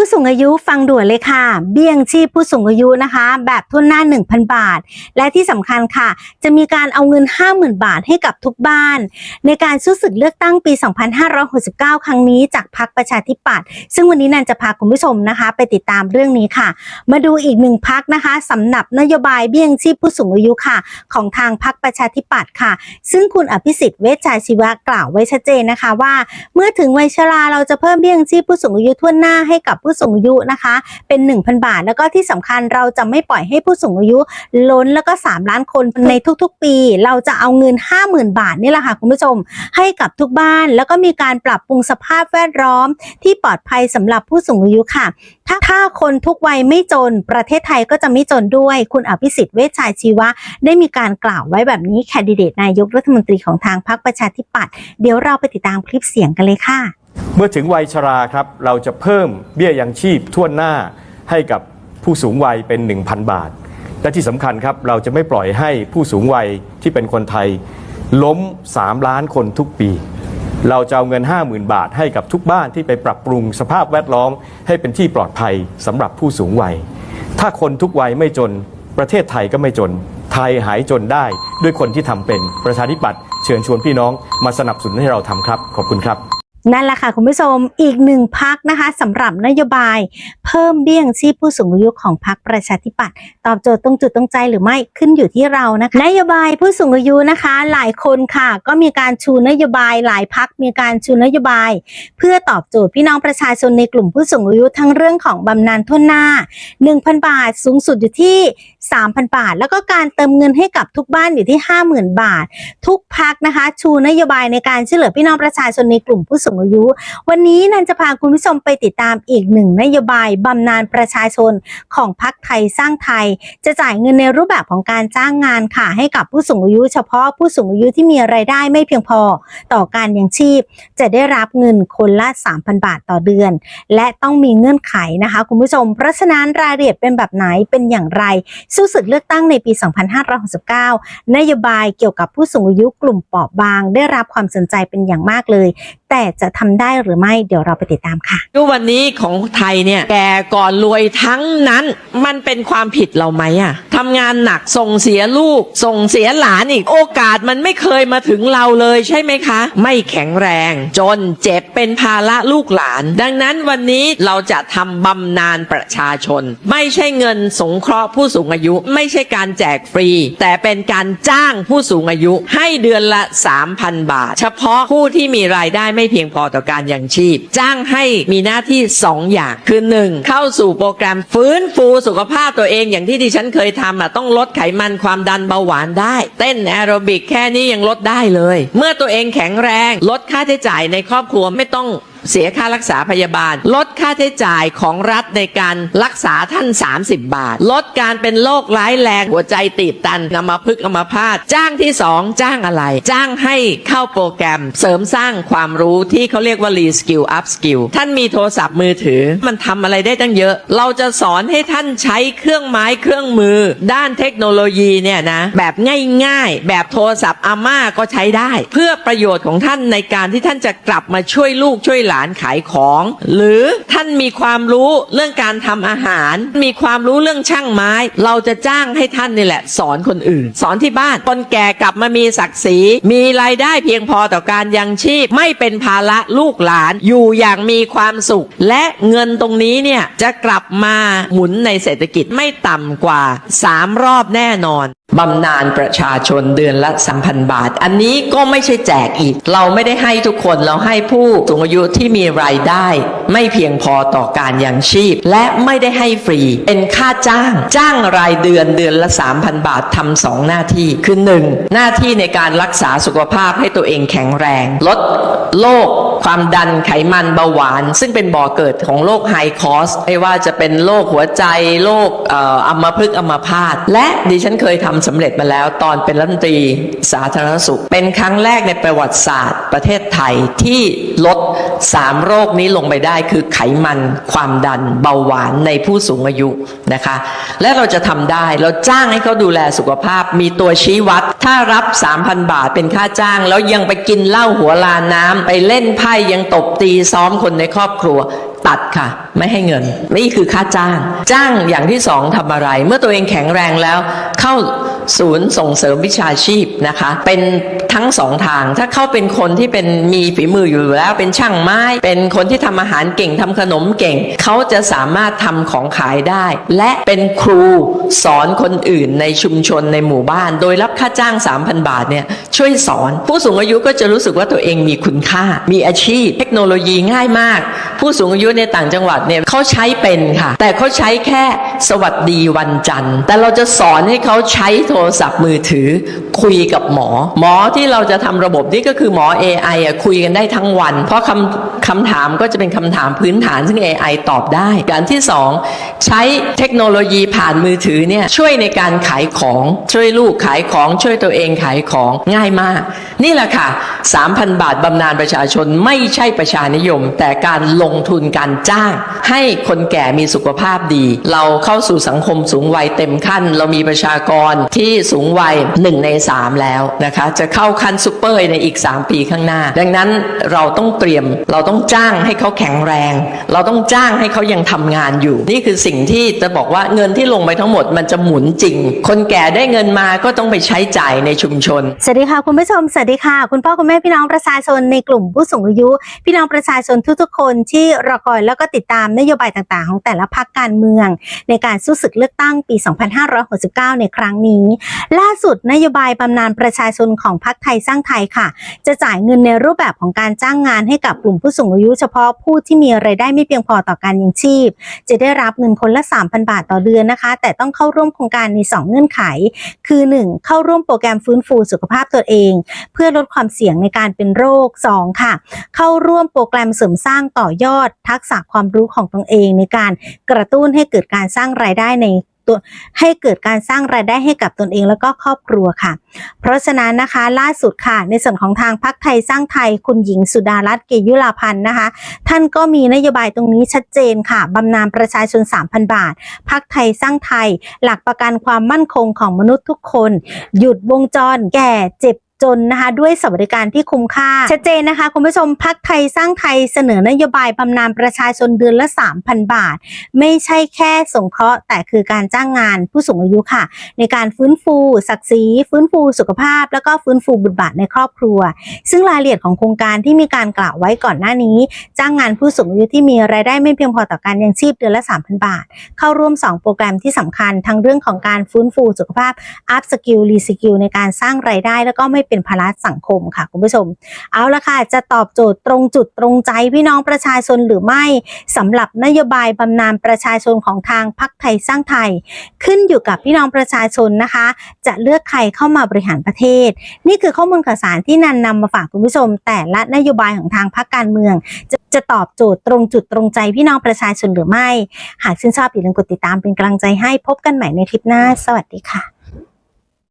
ผู้สูงอายุฟังด่วนเลยค่ะ เบี้ยงชีพผู้สูงอายุนะคะ แบบทุนหน้า 1,000 บาท และที่สำคัญค่ะ จะมีการเอาเงิน 50,000 บาทให้กับทุกบ้าน ในการสู้ศึกเลือกตั้งปี 2569 ครั้งนี้จากพรรคประชาธิปัตย์ซึ่งวันนี้นันจะพาคุณผู้ชมนะคะ ไปติดตามเรื่องนี้ค่ะ มาดูอีกหนึ่งพักนะคะสำหรับนโยบายเบี้ยงชีพผู้สูงอายุค่ะ ของทางพรรคประชาธิปัตย์ค่ะ ซึ่งคุณอภิสิทธิ์เวชชาชีวะกล่าวไว้ชัดเจนนะคะว่า เมื่อถึงวัยชราเราจะเพิ่มเบี้ยงชีพผู้สูงอายุทั่วหน้าให้กับผู้สูงอายุนะคะ เป็น 1,000 บาท แล้วก็ที่สำคัญเราจะไม่ปล่อยให้ผู้สูงอายุ ล้นแล้วก็ 3 ล้านคนในทุกๆ ปี เราจะเอาเงิน 50,000 บาทนี่แหละค่ะคุณผู้ชม ให้กับทุกบ้านแล้วก็มีการปรับปรุงสภาพแวดล้อม ที่ปลอดภัยสำหรับผู้สูงอายุค่ะ ถ้าถ้าคนทุกวัยไม่จนประเทศไทยก็จะไม่จนด้วย คุณอภิสิทธิ์เวชชายชีวะ ได้มีการกล่าวไว้แบบนี้แคนดิเดตนายกรัฐมนตรีของทางพรรคประชาธิปัตย์เดี๋ยวเราไปติดตามคลิปเสียงกันเลยค่ะ เมื่อถึงวัยชราครับเราจะเพิ่มเบี้ยยังชีพทั่วหน้าให้กับผู้สูงวัยเป็น 1,000 บาท และที่สำคัญครับเราจะไม่ปล่อยให้ผู้สูงวัยที่เป็นคนไทย ล้ม 3 ล้านคนทุกปี เราจะเอาเงิน 50,000 บาทให้กับทุกบ้านที่ไปปรับปรุงสภาพแวดล้อม ให้เป็นที่ปลอดภัยสำหรับผู้สูงวัย ถ้าคนทุกวัยไม่จนประเทศไทยก็ไม่จน ไทยหายจนได้ด้วยคนที่ทำเป็นประชาธิปัตย์เชิญชวนพี่น้องมาสนับสนุนให้เราทำครับ ขอบคุณครับ นั่นแหละค่ะคุณผู้ชมอีกหนึ่งพักนะคะสำหรับนโยบาย เพิ่มเบี้ยงชีพผู้สูงอายุของพักประชาธิปัตย์ตอบโจทย์ตรงจุดตรงใจหรือไม่ขึ้นอยู่ที่เรานะคะนโยบายผู้สูงอายุนะคะ หลายคนค่ะ ก็มีการชูนโยบายหลายพักมีการชูนโยบาย เพื่อตอบโจทย์พี่น้องประชาชนในกลุ่มผู้สูงอายุทั้งเรื่องของบำนาญทุนหน้า 1,000 บาทสูงสุดอยู่ที่ 3,000 บาท แล้วก็การเติมเงินให้กับทุกบ้านอยู่ที่ 50,000 บาท ทุกพักนะคะ ชูนโยบายในการช่วยเหลือพี่น้องประชาชนในกลุ่มผู้สูงอายุ วันนี้นันจะพาคุณผู้ชมไปติดตามอีกหนึ่งนโยบายบำนาญประชาชนของพักไทยสร้างไทย จะจ่ายเงินในรูปแบบของการจ้างงานค่ะ ให้กับผู้สูงอายุเฉพาะผู้สูงอายุที่มีรายได้ไม่เพียงพอต่อการยังชีพ จะได้รับเงินคนละ 3,000 บาทต่อเดือน และต้องมีเงื่อนไขนะคะ คุณผู้ชม เพราะฉะนั้นรายละเอียดเป็นแบบไหนเป็นอย่างไร สู้ศึกเลือกตั้งในปี 2569 นโยบายเกี่ยวกับผู้สูงอายุกลุ่มเปราะบาง ได้รับความสนใจเป็นอย่างมากเลย แต่จะทำได้หรือไม่เดี๋ยวเราไปติดตามค่ะทุกวันนี้ของไทยเนี่ยแก่ก่อนรวยทั้งนั้น มันเป็นความผิดเราไหมอะทำงานหนักส่งเสียลูก ส่งเสียหลานอีก โอกาสมันไม่เคยมาถึงเราเลยใช่ไหมคะ ไม่แข็งแรง จนเจ็บเป็นภาระลูกหลาน ดังนั้นวันนี้เราจะทำบำนาญประชาชน ไม่ใช่เงินสงเคราะห์ผู้สูงอายุ ไม่ใช่การแจกฟรี แต่เป็นการจ้างผู้สูงอายุ ให้เดือนละ 3,000 บาท เฉพาะผู้ที่มีรายได้ไม่เพียงพอต่อการยังชีพ จ้างให้มีหน้าที่ 2 อย่างคือ 1. เข้าสู่โปรแกรมฟื้นฟูสุขภาพตัวเองอย่างที่ดิฉันเคยทำอะต้องลดไขมันความดันเบาหวานได้ เต้นแอโรบิกแค่นี้ยังลดได้เลย เมื่อตัวเองแข็งแรง ลดค่าใช้จ่ายในครอบครัวไม่ต้อง เสียค่ารักษาพยาบาล ลดค่าใช้จ่ายของรัฐในการรักษาท่าน 30 บาท ลดการเป็นโรคร้ายแรงหัวใจตีบตันอัมาพฤกษ์อัมพาตจ้างที่ 2 จ้างอะไร จ้างให้เข้าโปรแกรมเสริมสร้างความรู้ที่เขาเรียกว่า re skill up skill ท่านมีโทรศัพท์มือถือ มันทำอะไรได้ตั้งเยอะ เราจะสอนให้ท่านใช้เครื่องไม้เครื่องมือ ด้านเทคโนโลยีเนี่ยนะแบบง่ายๆ แบบโทรศัพท์อาม่าก็ใช้ได้ เพื่อประโยชน์ของท่านในการที่ท่านจะกลับมาช่วยลูกช่วยหลานขายของ หรือท่านมีความรู้เรื่องการทำอาหาร มีความรู้เรื่องช่างไม้ เราจะจ้างให้ท่านนี่แหละ สอนคนอื่น สอนที่บ้านคนแก่กลับมามีศักดิ์ศรีมีรายได้เพียงพอต่อการยังชีพ ไม่เป็นภาระลูกหลานอยู่อย่างมีความสุข และเงินตรงนี้เนี่ยจะกลับมาหมุนในเศรษฐกิจไม่ต่ำกว่า 3 รอบแน่นอน บำนาญประชาชนเดือนละ3,000บาท อันนี้ก็ไม่ใช่แจกอีก เราไม่ได้ให้ทุกคนเราให้ผู้สูงอายุที่มีรายได้ ไม่เพียงพอต่อการยังชีพ และไม่ได้ให้ฟรี เป็นค่าจ้าง จ้างรายเดือนเดือนละ3,000 บาททำสองหน้าที่คือ 1. หน้าที่ในการรักษาสุขภาพให้ตัวเองแข็งแรง ลดโรค ความดันไขมันเบาหวาน ซึ่งเป็นบ่อเกิดของโรคไฮคอสไม่ว่าจะเป็นโรคหัวใจโรคอ,อ,อัมพฤกษ์อัมพาตและดิฉันเคยทำสำเร็จมาแล้วตอนเป็นรัฐมนตรีสาธารณสุข เป็นครั้งแรกในประวัติศาสตร์ประเทศไทยที่ลด 3 โรคนี้ลงไปได้คือไขมันความดันเบาหวานในผู้สูงอายุนะคะ และเราจะทำได้เราจ้างให้เขาดูแลสุขภาพมีตัวชี้วัด ถ้ารับ 3,000 บาทเป็นค่าจ้าง แล้วยังไปกินเหล้าหัวลานน้ำไปเล่นไพ่ไข้ยังตบตีซ้อมคนในครอบครัวตัดค่ะ ไม่ให้เงิน นี่คือค่าจ้าง จ้างอย่างที่สองทำอะไร เมื่อตัวเองแข็งแรงแล้ว เข้าศูนย์ส่งเสริมวิชาชีพนะคะ เป็นทั้งสองทาง ถ้าเข้าเป็นคนที่เป็นมีฝีมืออยู่แล้วเป็นช่างไม้ เป็นคนที่ทำอาหารเก่งทำขนมเก่ง เขาจะสามารถทำของขายได้ และเป็นครูสอนคนอื่นในชุมชนในหมู่บ้าน โดยรับค่าจ้าง 3,000 บาทเนี่ยช่วยสอน ผู้สูงอายุก็จะรู้สึกว่าตัวเองมีคุณค่า มีอาชีพ เทคโนโลยีง่ายมาก ผู้สูงอายุในต่างจังหวัดเนี่ยเขาใช้เป็นค่ะ แต่เขาใช้แค่ สวัสดีวันจันทร์ แต่เราจะสอนให้เขาใช้โทรศัพท์มือถือ คุยกับหมอ หมอที่เราจะทำระบบนี้ก็คือหมอ AI อะคุยกันได้ทั้งวัน เพราะคำคำถามก็จะเป็นคำถามพื้นฐานซึ่ง AI ตอบได้การที่สองใช้เทคโนโลยีผ่านมือถือเนี่ยช่วยในการขายของช่วยลูกขายของช่วยตัวเองขายของง่ายมาก นี่แหละค่ะ 3,000 บาทบำนาญประชาชนไม่ใช่ประชานิยม แต่การลงทุนการจ้าง ให้คนแก่มีสุขภาพดี เราเข้าสู่สังคมสูงวัยเต็มขั้น เรามีประชากรที่สูงวัย 1 ใน 3 แล้วนะคะ จะเข้าขั้นซูเปอร์ในอีก 3 ปีข้างหน้า ดังนั้นเราต้องเตรียมเราต้องจ้างให้เขาแข็งแรง เราต้องจ้างให้เขายังทำงานอยู่ นี่คือสิ่งที่จะบอกว่าเงินที่ลงไปทั้งหมดมันจะหมุนจริง คนแก่ได้เงินมาก็ต้องไปใช้จ่ายในชุมชนสวัสดีค่ะคุณผู้ชมสวัสดีค่ะ คุณพ่อคุณแม่พี่น้องประชาชนในกลุ่มผู้สูงอายุ พี่น้องประชาชนทุกๆคนที่รอคอยแล้วก็ติดตามนโยบายต่างๆ ของแต่ละพรรคการเมือง ในการสู้ศึกเลือกตั้งปี 2569 ในครั้งนี้ ล่าสุดนโยบายบำนาญประชาชนของพรรคไทยสร้างไทยค่ะ จะจ่ายเงินในรูปแบบของการจ้างงานให้กับกลุ่มผู้สูงอายุเฉพาะผู้ที่มีรายได้ไม่เพียงพอต่อการยังชีพ จะได้รับเงินคนละ 3,000 บาทต่อเดือนนะคะ แต่ต้องเข้าร่วมโครงการในสองเงื่อนไข คือ 1. เข้าร่วมโปรแกรมฟื้นฟูสุขภาพตัวเอง เพื่อลดความเสี่ยงในการเป็นโรค 2. ค่ะ เข้าร่วมโปรแกรมเสริมสร้างต่อยอด ทักษะความรู้ของตนเองในการกระตุ้นให้เกิดการสร้างรายได้ในตัวให้เกิดการสร้างรายได้ให้กับตนเองแล้วก็ครอบครัวค่ะ เพราะฉะนั้นนะคะล่าสุดค่ะ ในส่วนของทางพักไทยสร้างไทยคุณหญิงสุดารัตน์เกยุลาพันธ์นะคะ ท่านก็มีนโยบายตรงนี้ชัดเจนค่ะบำนาญประชาชน 3,000 บาทพักไทยสร้างไทย หลักประกันความมั่นคงของมนุษย์ทุกคน หยุดวงจรแก่เจ็บ จนนะคะด้วยสวัสดิการที่คุ้มค่า ชัดเจนนะคะ คุณผู้ชมพักไทยสร้างไทยเสนอนโยบายบำนาญประชาชนเดือนละ 3,000 บาท ไม่ใช่แค่สงเคราะห์แต่คือการจ้างงานผู้สูงอายุค่ะ ในการฟื้นฟู ศักดิ์ศรีฟื้นฟูสุขภาพ แล้วก็ฟื้นฟูบุตรบาทในครอบครัว ซึ่งรายละเอียดของโครงการที่มีการกล่าวไว้ก่อนหน้านี้ จ้างงานผู้สูงอายุที่มีรายได้ไม่เพียงพอต่อการยังชีพเดือนละ 3,000 บาท เข้าร่วม 2 โปรแกรมที่สำคัญทั้งเรื่องของการฟื้นฟูสุขภาพอัพสกิลรีสกิลในการสร้างรายได้แล้วก็ไม่เป็นภาระสังคมค่ะคุณผู้ชม เอาละค่ะ จะตอบโจทย์ตรงจุดตรงใจพี่น้องประชาชนหรือไม่สำหรับนโยบายบำนาญประชาชนของทางพักไทยสร้างไทย ขึ้นอยู่กับพี่น้องประชาชนนะคะ จะเลือกใครเข้ามาบริหารประเทศ นี่คือข้อมูลข่าวสารที่นันนำมาฝากคุณผู้ชม แต่ละนโยบายของทางพรรคการเมือง จะจะตอบโจทย์ตรงจุดตรงใจพี่น้องประชาชนหรือไม่ หากชื่นชอบอย่าลืมกดติดตามเป็นกำลังใจให้พบกันใหม่ในคลิปหน้า สวัสดีค่ะ